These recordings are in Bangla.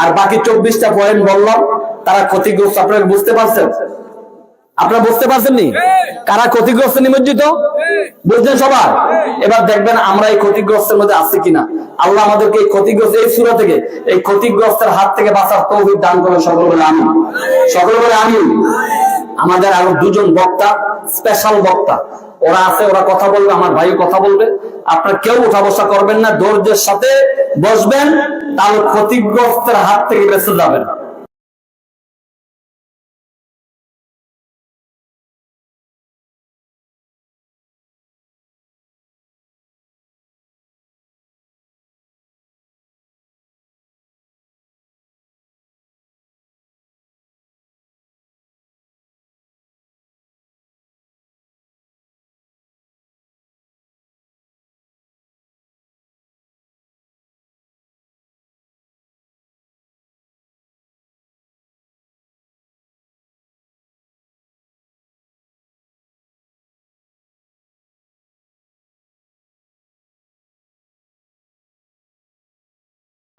আর বাকি চব্বিশটা পয়েন্ট বললাম, তারা ক্ষতিগ্রস্ত। আপনারা বুঝতে পারছেন? আপনারা বুঝতে পারছেন নি কারা ক্ষতিগ্রস্ত নিমজ্জিত? বুঝলেন সবাই? এবার দেখবেন আমরা এই ক্ষতিগ্রস্তের মধ্যে আছি কিনা। আল্লাহ আমাদেরকে এই ক্ষতিগ্রস্ত, এই সুরা থেকে, এই ক্ষতিগ্রস্তের হাত থেকে বাঁচার তৌফিক দান করেন সকল বলে আমি সকল বলে আমি আমাদের আরও দুজন বক্তা স্পেশাল বক্তা। ওরা আছে, ওরা কথা বলবে, আমার ভাই কথা বলবে। আপনার কেউ উঠা বসা করবেন না, ধৈর্যের সাথে বসবেন, তাহলে ক্ষতিগ্রস্তের হাত থেকে বেঁচে যাবেন।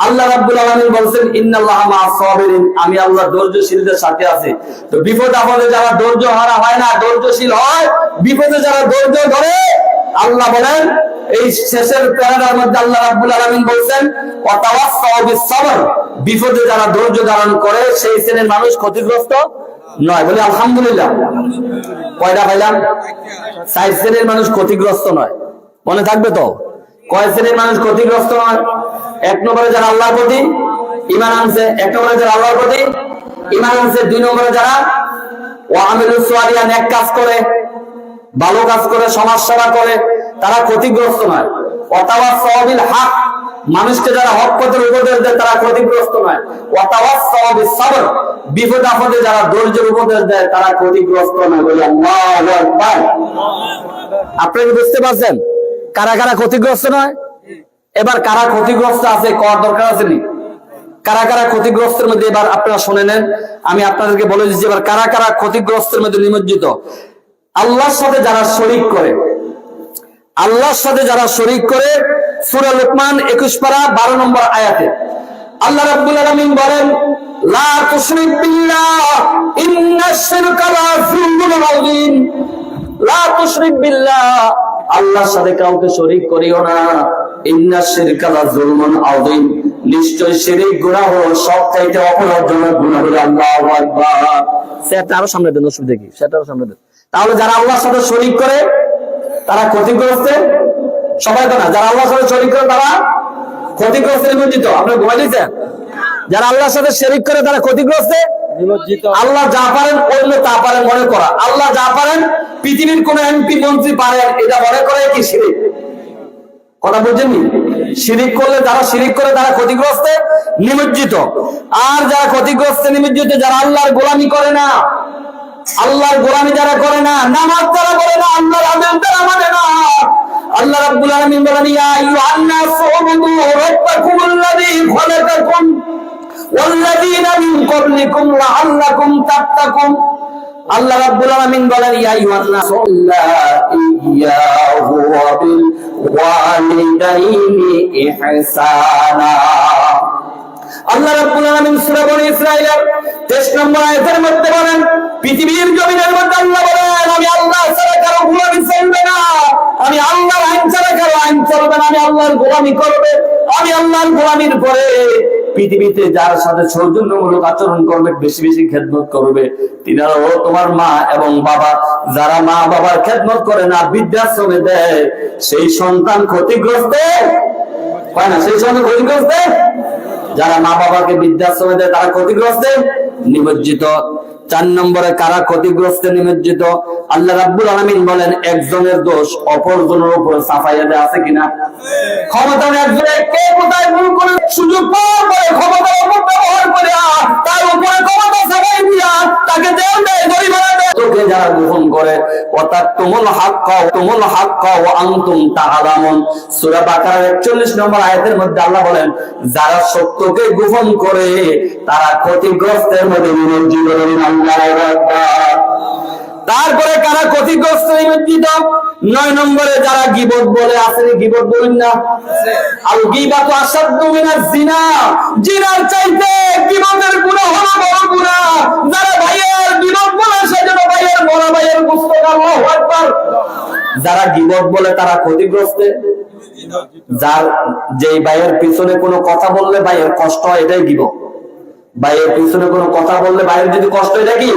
আল্লাহ রাব্বুল আলামিন বলছেন, ইন্নাল্লাহা মা'আস সাবিরিন। আমি আল্লাহ ধৈর্যশীলদের সাথে আছি। তো বিপদ আপদে যারা ধৈর্য হারা হয় না, ধৈর্যশীল হয়, বিপদে যারা ধৈর্য ধরে, আল্লাহ বলেন, এই শেষের প্যারাটার মধ্যে আল্লাহ রাব্বুল আলামিন বলছেন, ওয়াতাওয়াসসাউ বিস-সাবর। বিপদে যারা ধৈর্য ধারণ করে, সেই শ্রেণির মানুষ ক্ষতিগ্রস্ত নয়। বলে, আলহামদুলিল্লাহ। কয়টা পাইলাম? সাইড শ্রেণির মানুষ ক্ষতিগ্রস্ত নয়। মনে থাকবে তো? কয় শ্রেণির মানুষ ক্ষতিগ্রস্ত নয়? এক নম্বরে যারা আল্লাহর প্রতি ইমান আনছে, এক নম্বরে যারা আল্লাহর প্রতি ইমান আনছে, দুই নম্বরে যারা নেক কাজ করে, ভালো কাজ করে, সমাজ সেবা করে, তারা ক্ষতিগ্রস্ত নয়। অথবা সবিল হাক, মানুষকে যারা হক পথের উপদেশ দেয়, তারা ক্ষতিগ্রস্ত নয়। অথবা সবিল সবর, বিপদ আপদে যারা ধৈর্যের উপদেশ দেয়, তারা ক্ষতিগ্রস্ত নয় বলে আল্লাহু আকবার। আপনি কি বুঝতে পারছেন? কারা কারা ক্ষতিগ্রস্ত নয়? এবার কারা ক্ষতিগ্রস্ত আছে, কর দরকার আছে নি? কারা কারা ক্ষতিগ্রস্তের মধ্যে এবার আপনারা শুনে নেন। আমি আপনাদেরকে বলে দিচ্ছি, এবার কারা কারা ক্ষতিগ্রস্তের মধ্যে নিমজ্জিত? আল্লাহর সাথে যারা শরিক করে, আল্লাহর সাথে যারা শরিক করে, সূরা লোকমান 21 পারা 12 নম্বর আয়াতে আল্লাহ রাব্বুল আলামিন বলেন আল্লাহর সাথে কাউকে শরিক করিও না। ইন্নাশ শিরকা লা যুলমুন আযীম। নিশ্চয় শিরিক গুনাহ সবচাইতে অপরাধজনক গুনাহ হলো আল্লাহু আকবার। সেটা আরও সামনে দেন অসুবিধা কি? সেটা আরও সামনে দেন। তাহলে যারা আল্লাহর সাথে শরিক করে তারা ক্ষতিগ্রস্ত? সবাই তো না যারা আল্লাহর সাথে শরিক করে তারা ক্ষতিগ্রস্ত নিমজ্জিত। আপনার ঘুমাই দিচ্ছেন যারা আল্লাহর সাথে শরিক করে তারা ক্ষতিগ্রস্ত? আল্লাহ যা পারেন অন্য তা পারেন মনে করা। আল্লাহ যা পারেন পৃথিবীর কোন এমপি মন্ত্রী পারেন এটা মনে করে কি শিরিক? কথা বলছেন নি শিরিক করলে যারা শিরিক করে তারা ক্ষতিগ্রস্ত, নিমজ্জিত। আর যারা ক্ষতিগ্রস্ত, নিমজ্জিত, যারা আল্লাহর গোলামি করে না, আল্লাহর গোলামি যারা করে না, নামাজ যারা করে না, আল্লাহর আদেশ যারা মানে না, আল্লাহ রাব্বুল আলামিন বলেন, ইয়া আইয়ুহান নাস উবুদু রাব্বাকুমুল্লাযী খালাকাকুম ওয়াল্লাযীনা মিন ক্বাবলিকুম লাআল্লাকুম তাত্তাকুন। আল্লাহ রাব্বুল আলামিন বলেন, ইয়া আইয়ুহান নাস ইয়াহু বিল ওয়ালিদাইনি ইহসানা। আল্লাহ রাব্বুল আলামিন সূরা বনী ইসরাঈলের 23 নম্বর আয়াতের মধ্যে বলেন, পৃথিবীর জমিনের মধ্যে চলবে আমি আল্লাহর গোলামি করবে, আমি আল্লাহর গোলামির পরে পৃথিবীতে যার সাথে সৌজন্যমূলক আচরণ করবে, বেশি বেশি খেদমত করবে তিনারা হলো তোমার মা এবং বাবা, যারা মা বাবার খেদমত করে না, বৃদ্ধাশ্রমে দেয়, সেই সন্তান ক্ষতিগ্রস্ত? হয় না, সেই সন্তান ক্ষতিগ্রস্ত? যারা মা বাবাকে বৃদ্ধাশ্রমে দেয়, তারা ক্ষতিগ্রস্ত? নিমজ্জিত। চার নম্বরে কারা ক্ষতিগ্রস্ত নিমজ্জিত? আল্লাহ রাব্বুল আলমিন বলেন, একজনের দোষ অপরজনের উপর সাফাইয়াদে আছে কিনা? ক্ষমতা একজনের কে কোথায় ভুল করে সুযোগ পাওয়ার পরে ক্ষমতা অপব্যবহার করে তার উপরে ক্ষমতা চাপাই দিয়া তাকে দেওয়া দেয় গরিব দেয়। যারা গোপন করে, অর্থাৎ তুমুল হাক্কা তুমুল হাক্কা ও আনতুম তাআলামুন। সূরা বাকারার 41 নম্বর আয়াতের মধ্যে আল্লাহ বলেন, যারা সত্যকে গোপন করে, তারা ক্ষতিগ্রস্তের মধ্যে নিমজ্জিত হলেন আল্লাহু তারপরে কারা ক্ষতিগ্রস্ত নিমজ্জিত নয় নম্বরে যারা গিবত বলে, আসেনি গিবত বলেন না। আর আল গিবাতু আসাদ্দু মিনাজ জিনা। জিনার চাইতে গিবতের গুনাহ হলো বড় গুনাহ। যারা ভাইয়ের গিবত বলে, সেজন্য ভাইয়ের বড় ভাইয়ের পুস্তক আল্লাহু আকবার। যারা গিবত বলে, তারা ক্ষতিগ্রস্ত। যার যেই ভাইয়ের পিছনে কোনো কথা বললে ভাইয়ের কষ্ট হয়, এটাই গিবত। ভাইয়ের পিছনে কোনো কথা বললে ভাইয়ের যদি কষ্ট এটা কি?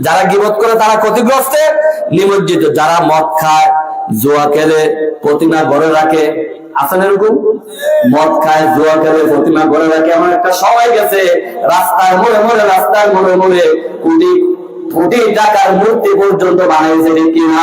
যারা গিবত করে তারা ক্ষতিগ্রস্ত? নিমজ্জিত। যারা মদ খায়, জোয়া খেলে, প্রতিমা ঘরে রাখে। আছেন এরকম? মদ খায়, জোয়া খেলে, প্রতিমা ঘরে রাখে। এমন একটা সময় গেছে, রাস্তায় মোড়ে মোড়ে রাস্তায় মোড়ে মোড়ে কোটি কোটি টাকার মূর্তি পর্যন্ত বানাইছে কি না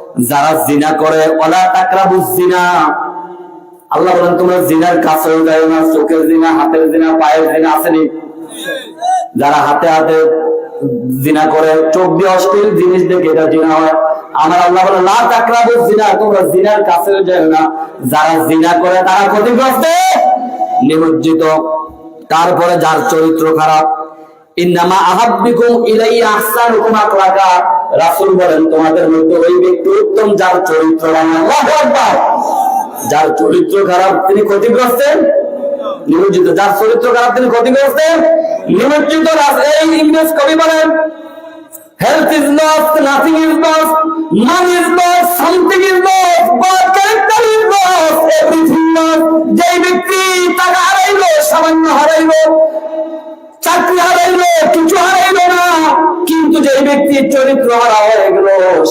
যারা জিনা করে, ওলা তাকরাবু জিনা। আল্লাহ বলেন, তোমরা জিনার কাছেও যাও না, চোখের জিনা, হাতের জিনা, পায়ের জিনা আসেনি। যারা হাতে হাতে জিনা করে, চোখ দিয়ে অশ্লীল জিনিস দেখে এটা জিনা হয়। আমার আল্লাহ বলে লা তাকরাবু জিনা, তোমরা জিনার কাছেও যাও না। যারা জিনা করে, তারা ক্ষতিগ্রস্ত, নিমজ্জিত। তারপরে যার চরিত্র খারাপ ইন্নামা আহাব্বিকুম রাসূল বলেন, তোমাদের মধ্যে ওই ব্যক্তি উত্তম, যার চরিত্র আকবার। যার চরিত্র খারাপ, তিনি ক্ষতিগ্রস্ত নিমজ্জিত। যার চরিত্র খারাপ, তিনি ক্ষতিগ্রস্ত নিমজ্জিত। এই ইংরেজ কবি বলেন health is lost nothing is lost man is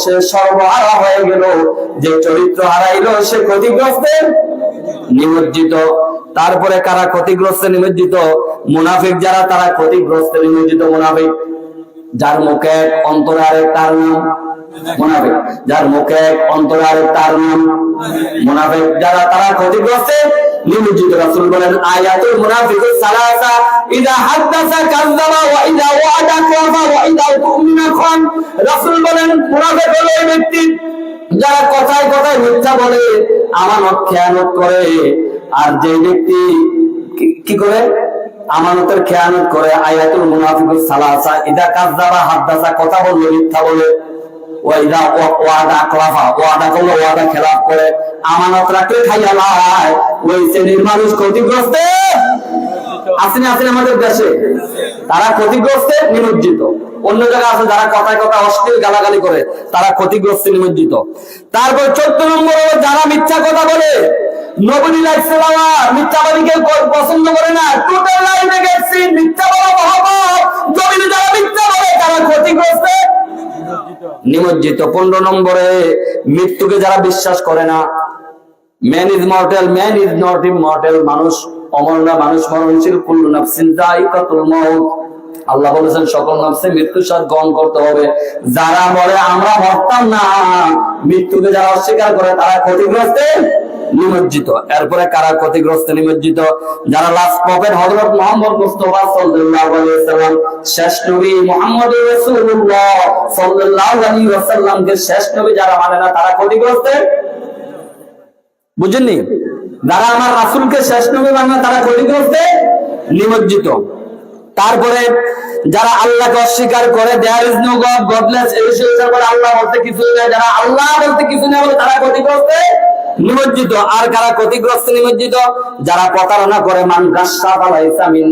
সে সর্বহারা হয়ে গেল। যে চরিত্র হারাইলো, সে ক্ষতিগ্রস্ত নিমজ্জিত। তারপরে কারা ক্ষতিগ্রস্ত নিমজ্জিত? মুনাফিক যারা, তারা ক্ষতিগ্রস্ত নিমজ্জিত মুনাফিক। যার মুখে এক অন্তরে আরেক তার নাম মুনাফিক। যার মুখে এক অন্তরে আরেক তার নাম মুনাফিক। যারা, তারা ক্ষতিগ্রস্ত নিমজ্জিত রাসূল বলেন, আয়াতুল সালাসা, ইদা হাদাসা কাযাবা ওয়া ইদা ওয়াদা ওয়া ইদা তুমিনা খান। রাসূল বলেন, মুনাফিক হলো ওই ব্যক্তি যারা কথায় কথায় মিথ্যা বলে, আমানত খেয়ানত করে। আর যে ব্যক্তি কি- করে? আমানতের খেয়ানত করে। আয়াতুল মুনাফিকুস সালাসা, ইদা কাযাবা হাদাসা কথা বললে, মিথ্যা বলে। তারা ক্ষতিগ্রস্তে নিমজ্জিত। অন্য জায়গায় আছে, যারা কথায় কথা অশ্লীল গালাগালি করে, তারা ক্ষতিগ্রস্ত নিমজ্জিত। তারপর চোদ্দ নম্বর যারা মিথ্যা কথা বলে, নবনী লাগছে বাবা মিথ্যাবাদী কেউ পছন্দ করে না, টোটাল মিথ্যা বলা যারা মিথ্যা বলে, তারা ক্ষতিগ্রস্ত। নিমজ্জিত। পনেরো নম্বরে, মৃত্যুকে যারা বিশ্বাস করে না man is mortal man is not immortal মানুষ অমর না, মানুষ মরণশীল, কুল্লু নাফসিন যায়িকাতুল মউত। আল্লাহ বলেছেন, সকল নফসে মৃত্যুর সাথ গ্রহণ করতে হবে। যারা বলে আমরা মরতাম না। মৃত্যুকে যারা অস্বীকার করে, তারা ক্ষতিগ্রস্ত। নিমজ্জিত। এরপরে কারা ক্ষতিগ্রস্ত নিমজ্জিত? যারা লাস্ট প্রফেট হযরত মুহাম্মদ মুস্তাফা সাল্লাল্লাহু আলাইহি ওয়াসাল্লাম, শেষ নবী মুহাম্মদ রাসূলুল্লাহ সাল্লাল্লাহু আলাইহি ওয়াসাল্লামকে শেষ নবী যারা মানে না, তারা ক্ষতিগ্রস্ত? বুঝেননি? যারা আমার রাসুলকে শেষ নবী মানে না, তারা ক্ষতিগ্রস্ত? নিমজ্জিত। তারপরে যারা আল্লাহকে অস্বীকার করে there is no god godless এই বিষয়ে আল্লাহ বলতে কিছু নেই। যারা আল্লাহ বলতে কিছু নেই বলে তারা ক্ষতিগ্রস্ত? নিমজ্জিত। আর কারা ক্ষতিগ্রস্ত নিমজ্জিত? যারা প্রতারণা করে মান ফালাইসা মিন